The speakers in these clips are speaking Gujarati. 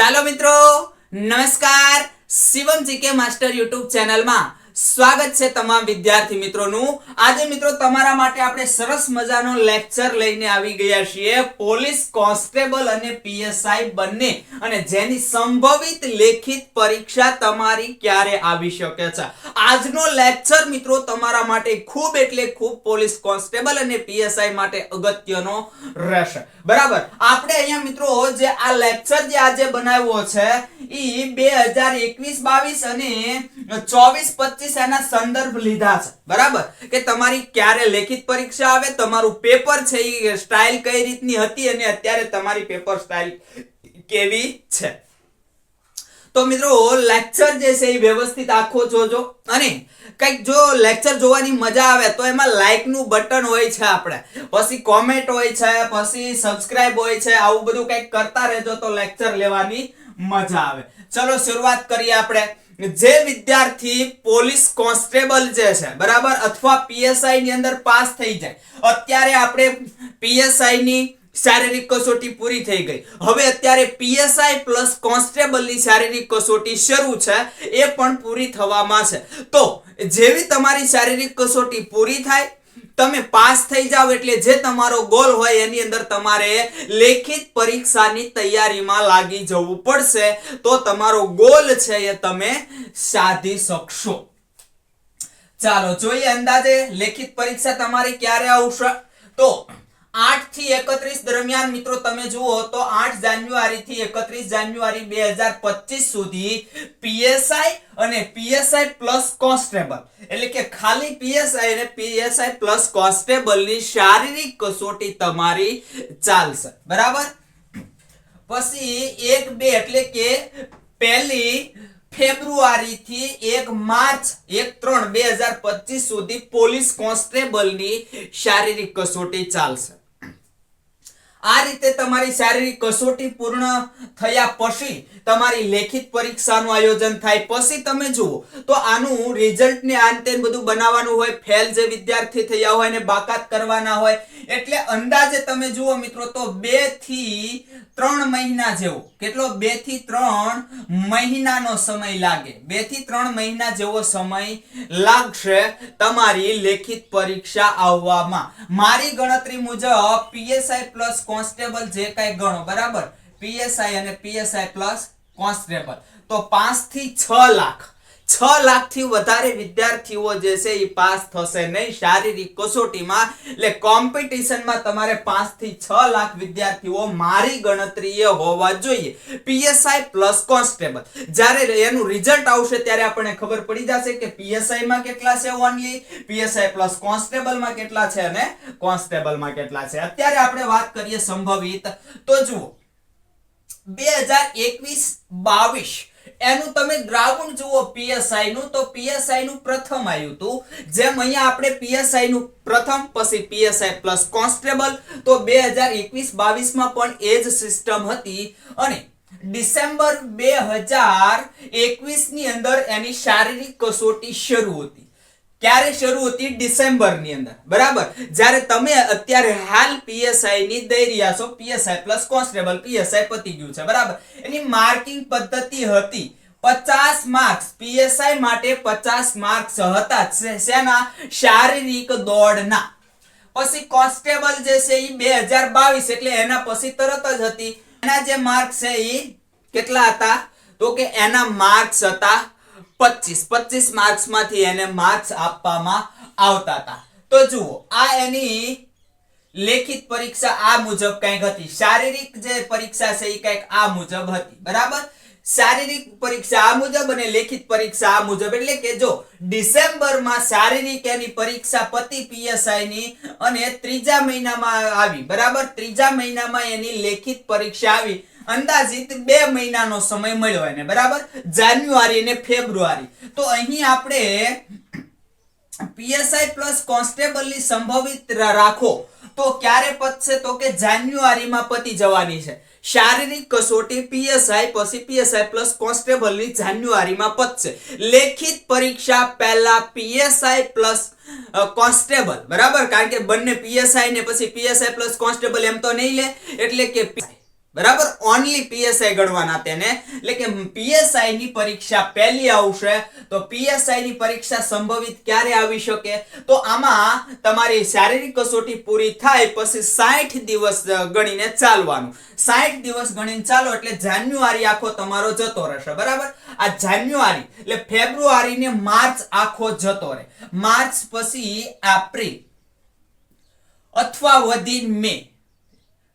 ચાલો મિત્રો નમસ્કાર. શિવમ જીકે માસ્ટર યુટ્યુબ ચેનલમાં સ્વાગત છે તમામ વિદ્યાર્થી મિત્રોનું. આજે મિત્રો તમારા માટે આપણે સરસ મજાનો લેક્ચર લઈને આવી ગયા છીએ. પોલીસ કોન્સ્ટેબલ અને પીએસઆઈ બંને. અને જેની સંભવિત લેખિત પરીક્ષા તમારી ક્યારે આવી શકે છે. આજનો લેક્ચર મિત્રો તમારા માટે ખૂબ એટલે ખૂબ પોલીસ કોન્સ્ટેબલ અને પીએસઆઈ માટે અગત્યનો રહેશે. બરાબર? આપણે અહીંયા મિત્રો જે આ લેક્ચર જે આજે બનાવ્યો છે એ બે હજાર એકવીસ બાવીસ અને ચોવીસ પચીસ એના સંદર્ભ લીધા છે. બરાબર? કે તમારી ક્યારે લેખિત પરીક્ષા આવે, તમારું પેપર છે એ સ્ટાઇલ કઈ રીતની હતી અને અત્યારે તમારી પેપર સ્ટાઇલ કેવી છે? તો મિત્રો લેક્ચર જે છે એ વ્યવસ્થિત આખો જોજો. અને કંઈક જો લેક્ચર જોવાની મજા આવે, તો એમાં લાઇકનું બટન હોય છે આપણે. પછી કોમેન્ટ હોય છે, પછી સબસ્ક્રાઇબ હોય છે, આવું બધું કંઈક કરતા રહેજો તો લેક્ચર લેવાની મજા આવે. ચલો, શરૂઆત કરીએ આપણે. જે વિદ્યાર્થી પોલીસ કોન્સ્ટેબલ જે છે, બરાબર? અથવા પીએસઆઈ ની અંદર પાસ થઈ જાય. અત્યારે આપણે પીએસઆઈ ની શારીરિક કસોટી પૂરી થઈ ગઈ. હવે અત્યારે પીએસઆઈ પ્લસ કોન્સ્ટેબલની શારીરિક કસોટી શરૂ છે, એ પણ પૂરી થવામાં છે. તો જેવી તમારી શારીરિક કસોટી પૂરી થાય તમે પાસ થઈ જાવ એટલે જે તમારો ગોલ હોય એની અંદર તમારે લેખિત પરીક્ષાની તૈયારીમાં લાગી જવું પડશે. તો તમારો ગોલ છે એ તમે સાધી શકશો. ચાલો, જોઈએ અંદાજે લેખિત પરીક્ષા તમારી ક્યારે આવશે? તો આઠથી એકત્રીસ દરમિયાન મિત્રો તમે જુઓ તો આઠ જાન્યુઆરી થી એકત્રીસ જાન્યુઆરી બે હજાર પચીસ સુધી પીએસઆઈ અને પીએસઆઈ પ્લસ કોન્સ્ટેબલ એટલે કે ખાલી પીએસઆઈ અને પીએસઆઈ પ્લસ કોન્સ્ટેબલની શારીરિક કસોટી તમારી ચાલશે. બરાબર? પછી એક બે એટલે કે પહેલી ફેબ્રુઆરી થી એક માર્ચ, એક ત્રણ બે હજાર પચીસ સુધી પોલીસ કોન્સ્ટેબલની શારીરિક કસોટી ચાલશે. આ રીતે તમારી શારીરિક કસોટી પૂર્ણ થયા પછી તમારી લેખિત પરીક્ષાનું આયોજન થાય. પછી તમે જુઓ, તો આનું રિઝલ્ટ ને આ બધું બનાવવાનું હોય ફેલ જે વિદ્યાર્થી થયા હોય ને બાકાત કરવાના હોય. એટલે અંદાજે તમે જુઓ મિત્રો, તો બેથી ત્રણ મહિના જેવો. કેટલો? બેથી ત્રણ મહિનાનો સમય લાગે. બેથી ત્રણ મહિના જેવો સમય લાગશે તમારી લેખિત પરીક્ષા આવવામાં. મારી ગણતરી મુજબ પીએસઆઈ પ્લસ કોન્સ્ટેબલ જે કાંઈ ગણો, બરાબર? પીએસઆઈ અને પીએસઆઈ પ્લસ કોન્સ્ટેબલ. તો પાંચથી છ લાખ. છ લાખથી વધારે વિદ્યાર્થીઓ જે છે એ પાસ થશે નહીં. શારીરિક કસોટીમાં, એટલે કોમ્પિટિશનમાં તમારે પાંચથી છ લાખ વિદ્યાર્થીઓ મારી ગણતરીએ હોવા જોઈએ. PSI plus constable. જ્યારે એનું રિઝલ્ટ આવશે ત્યારે આપણને ખબર પડી જશે કે પીએસઆઈમાં કેટલા છે ઓનલી પીએસઆઈ પ્લસ કોન્સ્ટેબલમાં કેટલા છે અને કોન્સ્ટેબલમાં કેટલા છે. અત્યારે આપણે વાત કરીએ સંભવિત. તો જુઓ, બે હજાર એકવીસ બાવીસ એનું તમે દ્રાવણ જુઓ પીએસઆઈ નું, તો પીએસઆઈ નું પ્રથમ આવ્યું હતું જેમ અહીંયા આપણે પીએસઆઈ નું પ્રથમ, પછી પીએસઆઈ પ્લસ કોન્સ્ટેબલ તો બે હજાર એકવીસ બાવીસમાં પણ એ જ સિસ્ટમ હતી. અને ડિસેમ્બર બે હજાર એકવીસની અંદર એની શારીરિક કસોટી શરૂ હતી. ક્યારે શરૂ હતી? ડિસેમ્બરની અંદર. બરાબર? જ્યારે તમે અત્યારે હાલ પીએસઆઈ ની દઈ રહ્યા છો પીએસઆઈ પ્લસ કોન્સ્ટેબલ પીએસઆઈ પતી ગયું છે, બરાબર? એની માર્કિંગ પદ્ધતિ હતી પચાસ માર્ક્સ પીએસઆઈ માટે પચાસ માર્ક્સ હતા શેના શારીરિક દોડના. પછી કોન્સ્ટેબલ જે છે એ બે હજાર બાવીસ, એટલે એના પછી તરત જ હતી. એના જે માર્ક્સ છે એ કેટલા હતા? તો કે એના માર્ક્સ હતા પચીસ પચીસ માર્ક્સમાંથી એને માર્ક્સ આપવામાં આવતા હતા. તો જુઓ, આ એની લેખિત પરીક્ષા આ મુજબ કંઈક હતી. શારીરિક જે પરીક્ષા છે એ કંઈક આ મુજબ હતી. બરાબર? શારીરિક પરીક્ષા આ મુજબ અને લેખિત પરીક્ષા આ મુજબ. એટલે કે જો, ડિસેમ્બરમાં શારીરિક એની પરીક્ષા પતિ પીએસઆઈ ની અને ત્રીજા મહિનામાં આવી. બરાબર? ત્રીજા મહિનામાં એની લેખિત પરીક્ષા આવી. અંદાજિત બે મહિનાનો સમય મળ્યો એને, બરાબર? જાન્યુઆરી અને ફેબ્રુઆરી. તો અહીં આપણે પીએસઆઈ પ્લસ કોન્સ્ટેબલની સંભવિત રાખો. તો ક્યારે પતશે? તો કે જાન્યુઆરીમાં પતી જવાની છે. શારીરિક કસોટી પીએસઆઈ પછી પીએસઆઈ પ્લસ કોન્સ્ટેબલની જાન્યુઆરીમાં પતશે. લેખિત પરીક્ષા પહેલા પીએસઆઈ પ્લસ કોન્સ્ટેબલ, બરાબર? કારણ કે બંને પીએસઆઈ ને પછી પીએસઆઈ પ્લસ કોન્સ્ટેબલ એમ તો નહીં લે. એટલે કે બરાબર? ઓનલી પીએસઆઈ ગણવાના તેને. એટલે કે પીએસઆઈ ની પરીક્ષા પહેલી આવશે, તો પીએસઆઈ ની પરીક્ષા સંભવિત ક્યારે આવી શકે? તો આમાં તમારી શારીરિક કસોટી પૂરી થાય પછી સાઠ દિવસ ગણીને ચાલવાનું. સાઠ દિવસ ગણીને ચાલો એટલે જાન્યુઆરી આખો તમારો જતો રહેશે. બરાબર? આ જાન્યુઆરી, એટલે ફેબ્રુઆરી ને માર્ચ આખો જતો રહે. માર્ચ પછી એપ્રિલ. અથવા વધી મે.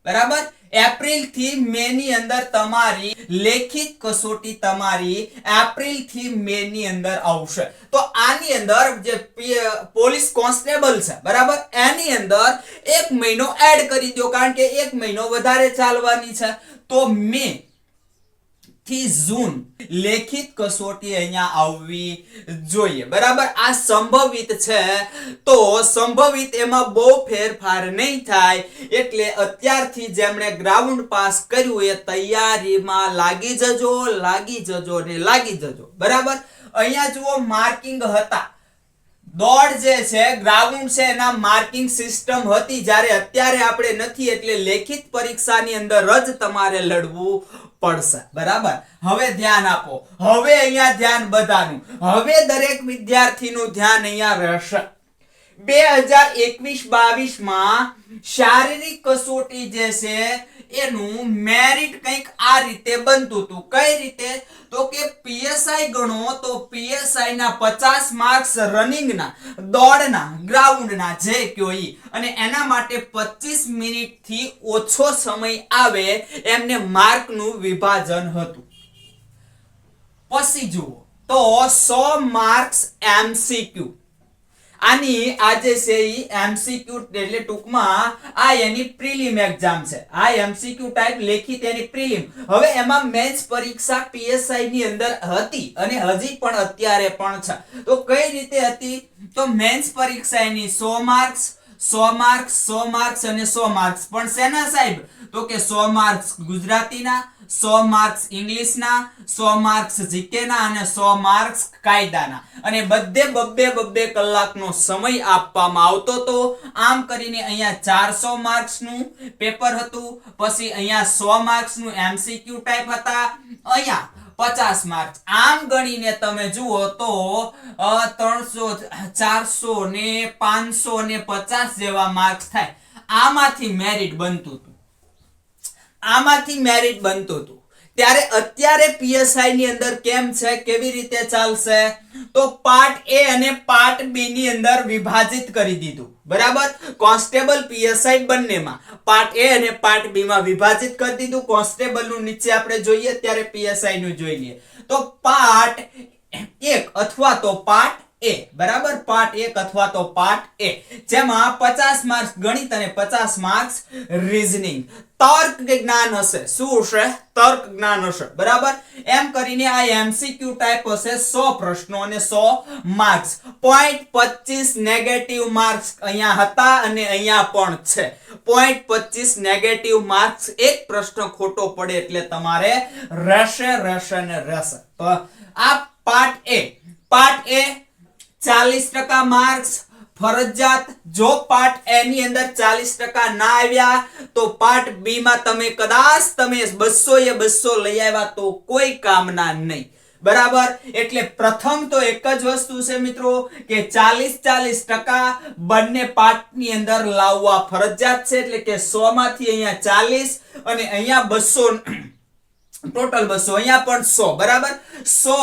બરાબર? એપ્રિલથી મે ની અંદર તમારી લેખિત કસોટી તમારી એપ્રિલથી મે ની અંદર આવશે. તો આની અંદર જે પોલીસ કોન્સ્ટેબલ છે, બરાબર? એની અંદર એક મહિનો એડ કરી દો કારણ કે એક મહિનો વધારે ચાલવાની છે. તો મે થી ઝૂન લેખિત કસોટી અહીંયા આવવી જોઈએ. બરાબર? આ સંભવિત છે. તો સંભવિત એમાં બહુ ફેરફાર નહીં થાય એટલે અત્યારથી જેમણે ગ્રાઉન્ડ પાસ કર્યું એ તૈયારીમાં લાગી જજો લાગી જજો ને લાગી જજો. બરાબર? અહીંયા જુઓ માર્કિંગ હતા. દોડ જે છે ગ્રાઉન્ડ છે, એના માર્કિંગ સિસ્ટમ હતી. જ્યારે અત્યારે આપણે નથી એટલે લેખિત પરીક્ષાની અંદર જ તમારે લડવું પડશે. બરાબર? હવે ધ્યાન આપો. હવે અહીંયા ધ્યાન બધાનું. હવે દરેક વિદ્યાર્થીનું ધ્યાન અહીંયા રહેશે. બે હજાર એકવીસ બાવીસમાં શારીરિક કસોટી જે છે, એનું મેરિટ કંઈક આ રીતે બનતું હતું. કઈ રીતે? તો કે પીએસઆઈ ગણો તો પીએસઆઈ ના પચાસ માર્ક્સ રનિંગના દોડના ગ્રાઉન્ડના જે કયો અને એના માટે પચીસ મિનિટથી ઓછો સમય આવે એમને માર્કનું વિભાજન હતું. પછી જુઓ, તો સો માર્ક્સ એમસીક્યુ આની આજે છે ઈ એમસીક્યુ એટલે ટૂંકમાં આ એની પ્રિલિમ એક્ઝામ છે. આ એમસીક્યુ ટાઈપ લેખિત એની પ્રિલિમ. હવે એમાં મેન્સ પરીક્ષા પીએસઆઈ ની અંદર હતી અને હજી પણ અત્યારે પણ છે. તો કઈ રીતે હતી? તો મેન્સ પરીક્ષા એની 100 માર્ક્સ 100 માર્ક્સ 100 માર્ક્સ અને 100 માર્ક્સ. પણ શેના સાહેબ? તો કે 100 માર્ક્સ ગુજરાતીના 100 માર્ક્સ ઇંગ્લિશના, સો માર્ક્સ જીકેના અને સો માર્ક્સ કાયદાના. અને બધે બબ્બે બબ્બે કલાકનો સમય આપવામાં આવતો હતો આમ કરીને અહીંયા ચારસો માર્ક્સનું પેપર હતું, પછી અહીંયા સો માર્ક્સનું એમસીક્યુ ટાઈપ હતા, અહીંયા પચાસ માર્ક્સ. આમ ગણીને તમે જુઓ તો ત્રણસો, ચારસો ને પાંચસો ને પચાસ જેવા માર્ક્સ થાય. આમાંથી મેરિટ બનતું હતું. આમાંથી મેરિટ બનતું હતું. ત્યારે અત્યારે પીએસઆઈ ની અંદર કેમ છે? કેવી રીતે ચાલશે? તો પાર્ટ એ અને પાર્ટ બી ની અંદર વિભાજિત કરી દીધું. બરાબર? કોન્સ્ટેબલ પીએસઆઈ બંનેમાં. પાર્ટ એ અને પાર્ટ બી માં વિભાજિત કરી દીધું. કોન્સ્ટેબલનું નીચે આપણે જોઈએ, ત્યારે પીએસઆઈ નું જોઈ લઈએ. તો પાર્ટ એક અથવા તો પાર્ટ એ બરાબર? પાર્ટ એક અથવા તો પાર્ટ એ જેમાં પચાસ માર્ક્સ ગણિત અને પચાસ માર્ક્સ રીઝનિંગ તર્ક જ્ઞાન હશે. શું હશે? તર્ક જ્ઞાન હશે. બરાબર? એમ કરીને આ એમસીક્યુ ટાઈપ હશે સો પ્રશ્નો અને સો માર્ક્સ પોઈન્ટ પચીસ નેગેટિવ માર્ક્સ અહીંયા હતા અને અહીંયા પણ છે. પોઈન્ટ પચીસ નેગેટિવ માર્ક્સ એક પ્રશ્ન ખોટો પડે એટલે તમારે રહેશે રહેશે ને રહેશે. તો આ પાર્ટ એ પાર્ટ એ ચાલીસ ટકા માર્ક્સ ફરજિયાત જો પાર્ટ એ ની અંદર ચાલીસ ટકા ના આવ્યા, તો પાર્ટ બી માં તમે કદાચ તમે બસો એ બસો લઈ આવ્યા તો કોઈ કામના નહીં. બરાબર? એટલે પ્રથમ તો એક જ વસ્તુ છે મિત્રો, કે ચાલીસ ચાલીસ ટકા બંને પાઠની અંદર લાવવા ફરજિયાત છે, એટલે કે સો માંથી અહીંયા ચાલીસ અને અહીંયા બસો ટોટલ બસો, અહીંયા પણ સો, બરાબર? સો,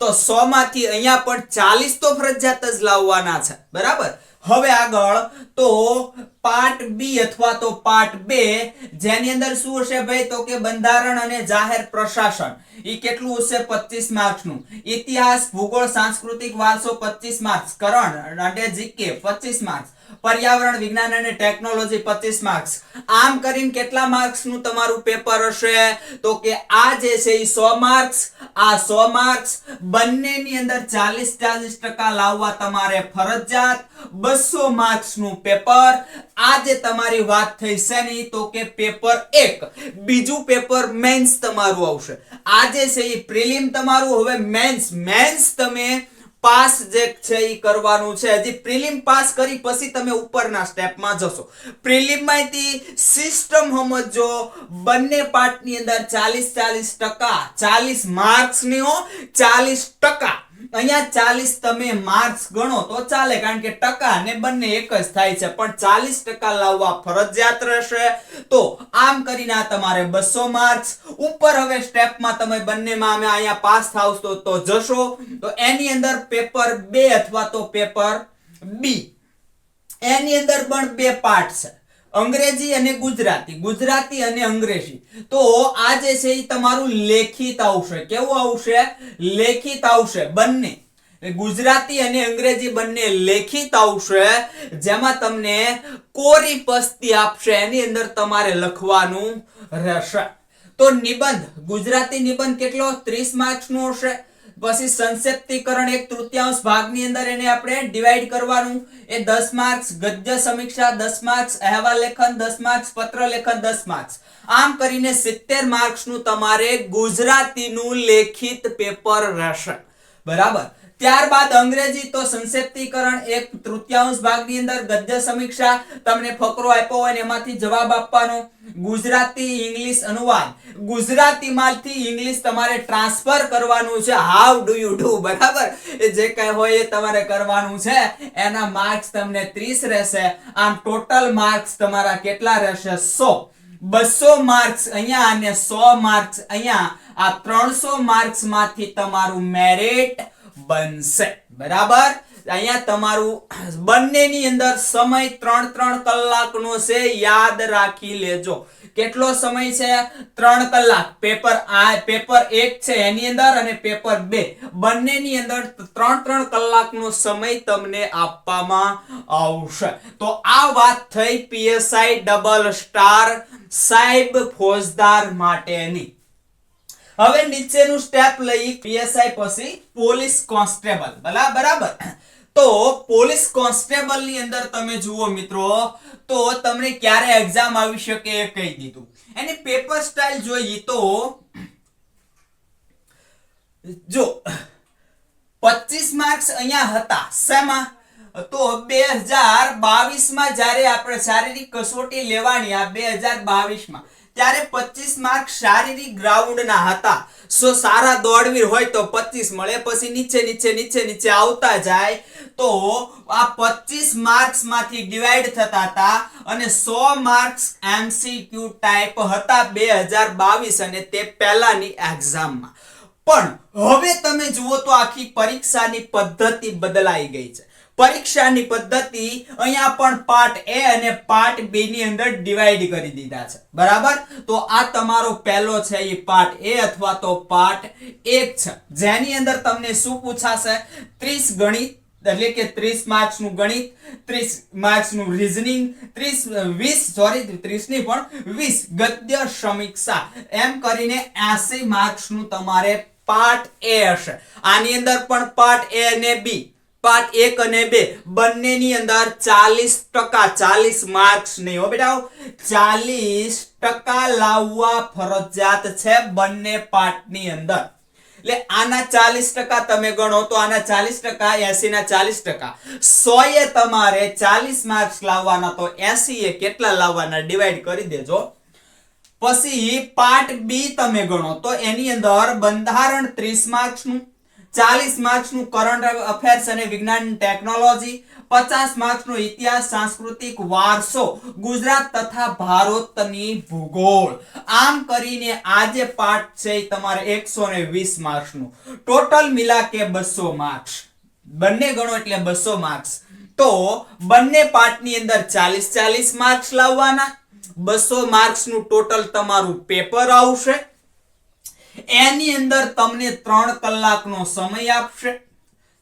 તો સો માંથી અહીંયા પણ ચાલીસ તો ફરજિયાત જ લાવવાના છે, બરાબર? હવે આગળ તો પાર્ટ બી અથવા તો પાર્ટ બે, જેની અંદર શું હશે ભાઈ? તો કે બંધારણ અને જાહેર પ્રશાસન. ઈ કેટલું હશે? 25 માર્ક્સનું ઇતિહાસ, ભૂગોળ, સાંસ્કૃતિક વારસો 25 માર્ક્સ. કરણ અને જીકે 25 માર્ક્સ. પર્યાવરણ વિજ્ઞાન અને ટેકનોલોજી 25 માર્ક્સ આમ કરીને કેટલા માર્ક્સનું તમારું પેપર હશે? તો કે આ જે છે એ 100 માર્ક્સ આ 100 માર્ક્સ બંનેની અંદર 40 40 ટકા લાવવા તમારે ફરજિયાત. 200 માર્ક્સનું પેપર આ જે તમારી વાત થઈ છે ને તો કે પેપર એક. બીજું પેપર મેન્સ તમારું આવશે. આ જે છે એ પ્રિલિમ તમારું, હવે મેન્સ મેન્સ તમે પાસ જે છે એ કરવાનું છે. હજી પ્રિલિમ પાસ કરી પછી તમે ઉપરના સ્ટેપમાં જશો. પ્રિલિમમાંથી સિસ્ટમ સમજો, બંને પાર્ટની અંદર ચાલીસ ચાલીસ ટકા, ચાલીસ માર્ક્સની હો, ચાલીસ ટકા. અહીંયા ચાલીસ તમે માર્ક્સ ગણો તો ચાલે, કારણ કે ટકા ને બંને એક જ થાય છે. પણ ચાલીસ ટકા લાવવા ફરજિયાત રહેશે. તો આમ કરીને આ તમારે બસો માર્ક્સ. ઉપર હવે સ્ટેપમાં તમે બંનેમાં અમે અહીંયા પાસ થાવશો તો જશો. તો એની અંદર પેપર બે અથવા તો પેપર બી. એની અંદર પણ બે પાર્ટ છે. અંગ્રેજી અને ગુજરાતી ગુજરાતી અને અંગ્રેજી. તો આ જે છે એ તમારું લેખિત આવશે. કેવું આવશે? લેખિત આવશે બંને. ગુજરાતી અને અંગ્રેજી બંને લેખિત આવશે, જેમાં તમને કોરી પસ્તી આપશે, એની અંદર તમારે લખવાનું રહેશે. તો નિબંધ, ગુજરાતી નિબંધ કેટલો? 30 માર્ક્સ નો હશે. પછી સંક્ષિપ્તીકરણ એક તૃતીયાંશ ભાગની અંદર એને આપણે ડિવાઈડ કરવાનું. એ દસ માર્ક્સ ગદ્ય સમીક્ષા, દસ માર્ક્સ અહેવાલ લેખન, દસ માર્ક્સ પત્ર લેખન, દસ માર્ક્સ આમ કરીને 70 માર્ક્સનું તમારે ગુજરાતીનું લેખિત પેપર રહેશે. બરાબર? ત્યારબાદ અંગ્રેજી તો સંક્ષિપ્તીકરણ એક તૃતીયાંશ ભાગની અંદર ગદ્ય સમીક્ષા તમને ફકરો આપ્યો હોય એમાંથી જવાબ આપવાનો. ગુજરાતી ઇંગ્લિશ અનુવાદ. ગુજરાતી માંથી ઇંગ્લિશ તમારે ટ્રાન્સફર કરવાનું છે. How do you do? બરાબર? એ જે કઈ હોય એ તમારે કરવાનું છે. એના માર્ક્સ તમને 30 રહેશે. આમ ટોટલ માર્ક્સ તમારા કેટલા રહેશે? 100 બસો માર્ક્સ અહીંયા અને સો માર્ક્સ અહીંયા. આ ત્રણસો માર્ક્સમાંથી તમારું મેરિટ બનશે. બરાબર? અહીંયા તમારું બંનેની અંદર સમય ત્રણ ત્રણ કલાકનો છે, યાદ રાખી લેજો. કેટલો સમય છે? ત્રણ કલાક. પેપર આ, પેપર એક છે એની અંદર અને પેપર બે. બંનેની અંદર ત્રણ ત્રણ કલાકનો સમય તમને આપવામાં આવશે. તો આ વાત થઈ પીએસઆઈ ડબલ સ્ટાર સાહેબ ફોજદાર માટેની. હવે નીચેનું સ્ટેપ લઈ પીએસઆઈ પછી પોલીસ કોન્સ્ટેબલ. બલા- બરાબર? તો પોલીસ કોન્સ્ટેબલની અંદર તમે જુઓ મિત્રો, તો તમને ક્યારે એક્ઝામ આવી શકે એ કહી દીધું. એની પેપર સ્ટાઇલ જોઈએ તો, જો, પચીસ માર્ક્સ અહીંયા હતા. શેમાં? તો બે હજાર બાવીસમાં જ્યારે આપણે શારીરિક કસોટી લેવાની, આ બે હજાર બાવીસમાં ત્યારે પચીસ માર્ક શારીરિક ગ્રાઉન્ડના હતા. સો સારા દોડવીર હોય તો પચીસ મળે, પછી નીચે નીચે નીચે નીચે આવતા જાય. તો આ પચીસ માર્ક્સમાંથી ડિવાઈડ થતા હતા અને સો માર્ક્સ એમસીક્યુ ટાઈપ હતા બે હજાર બાવીસ અને તે પહેલાની એક્ઝામમાં. પણ હવે તમે જુઓ તો આખી પરીક્ષાની પદ્ધતિ બદલાઈ ગઈ છે. પરીક્ષાની પદ્ધતિ અહીંયા પણ પાર્ટ એ અને પાર્ટ બી ની અંદર ડિવાઈડ કરી દીધા છે. બરાબર? તો આ તમારો પહેલો છે એ પાર્ટ એ અથવા તો પાર્ટ એક છે. જેની અંદર તમને શું પૂછાશે? 30 ગણિત, એટલે કે 30 માર્ક્સનું ગણિત 30 માર્ક્સનું રીઝનિંગ 30 20 સોરી ત્રીસની પણ વીસ ગદ્ય સમીક્ષા. એમ કરીને એસી માર્ક્સનું તમારે પાર્ટ એ હશે. આની અંદર પણ પાર્ટ એ અને બી પાર્ટ એક અને બે. બંનેની અંદર ચાલીસ ટકા, ચાલીસ માર્ક્સ નહીં હો બેટા ચાલીસ ટકા લાવવા ફરજિયાત છે બંને પાર્ટની અંદર. એટલે આના ચાલીસ ટકા તમે ગણો તો આના ચાલીસ ટકા એસી ના ચાલીસ ટકા. સો એ તમારે ચાલીસ માર્ક્સ લાવવાના તો એસી એ કેટલા લાવવાના ડિવાઈડ કરી દેજો. પછી પાર્ટ બી તમે ગણો તો એની અંદર બંધારણ 30 માર્ક્સ નું 40 માર્ક્સનું કરંટ અફેર્સ અને વિજ્ઞાન ટેકનોલોજી પચાસ માર્ક્સનો ઇતિહાસ, સાંસ્કૃતિક વારસો, ગુજરાત તથા ભારતની ભૂગોળ. આમ કરીને આ જે પાર્ટ છે તમારે 120 માર્ક્સનું ટોટલ મિલા કે બસો માર્ક્સ. બંને ગણો એટલે બસો માર્ક્સ. તો બંને પાર્ટની અંદર 40 40 માર્ક્સ લાવવાના. બસો માર્ક્સનું ટોટલ તમારું પેપર આવશે. એની અંદર તમને ત્રણ કલાકનો સમય આપશે.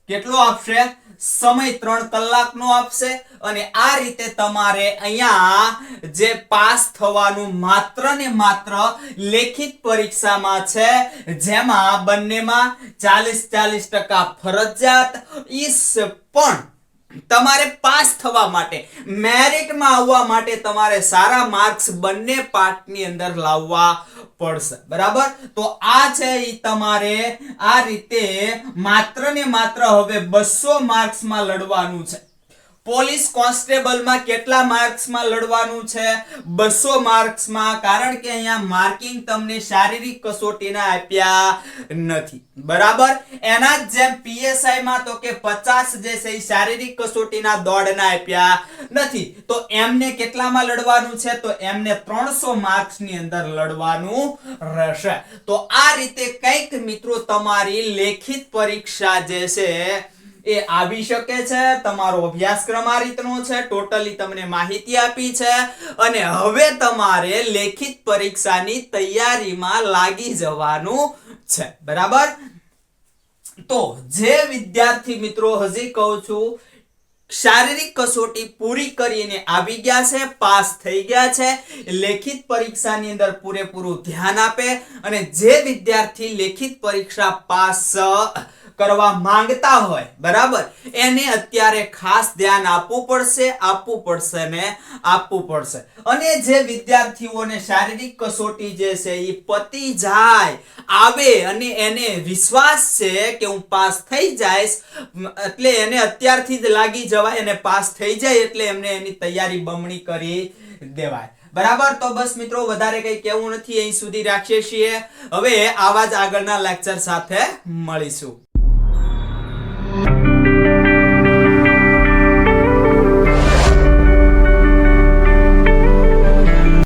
કેટલો આપશે? સમય ત્રણ કલાકનો આપશે અને આ રીતે તમારે અહીંયા જે પાસ થવાનું માત્ર ને માત્ર લેખિત પરીક્ષામાં છે, જેમાં બંનેમાં ચાલીસ ચાલીસ ટકા ફરજિયાત ઈસ પણ તમારે પાસ થવા માટે, મેરિટમાં આવવા માટે તમારે સારા માર્ક્સ બંને પાર્ટની અંદર લાવવા પડશે. બરાબર? તો આ છે એ તમારે આ રીતે માત્ર ને માત્ર હવે બસો માર્ક્સમાં લડવાનું છે. પોલીસ કોન્સ્ટેબલમાં કેટલા માર્ક્સમાં લડવાનું છે? બસો માર્ક્સમાં, કારણ કે અહીંયા માર્કિંગ તમને શારીરિક કસોટીના આપ્યા નથી. બરાબર? એના જ જેમ પીએસઆઈમાં તો કે પચાસ જે છે એ શારીરિક કસોટીના દોડના આપ્યા નથી. તો એમને કેટલામાં લડવાનું છે? તો એમને ત્રણસો માર્ક્સની અંદર લડવાનું રહેશે. તો આ રીતે કંઈક મિત્રો તમારી લેખિત પરીક્ષા જે છે એ આવી શકે છે, તમારો અભ્યાસક્રમ આ રીતનો છે ટોટલી તમને માહિતી આપી છે, અને હવે તમારે લેખિત પરીક્ષાની તૈયારીમાં લાગી જવાનું છે, બરાબર? તો જે વિદ્યાર્થી મિત્રો હજી કહું છું, શારીરિક કસોટી પૂરી કરીને આવી ગયા છે, પાસ થઈ ગયા છે, લેખિત પરીક્ષાની અંદર પૂરેપૂરું ધ્યાન આપે, અને જે વિદ્યાર્થી લેખિત પરીક્ષા પાસ કરવા માંગતા હોય, બરાબર? એને અત્યારે ખાસ ધ્યાન આપવું પડશે આપવું પડશે ને આપવું પડશે. અને જે વિદ્યાર્થીઓને શારીરિક કસોટી જે છે એ પતી જાય, આવે અને એને વિશ્વાસ છે કે હું પાસ થઈ જઈશ એટલે એને અત્યારથી જ લાગી જવાય અને પાસ થઈ જાય એટલે એમને એની તૈયારી બમણી કરી દેવાય. બરાબર? તો બસ મિત્રો, વધારે કઈ કેવું નથી, અહીં સુધી રાખીએ છીએ. હવે આવા જ આગળના લેક્ચર સાથે મળીશું.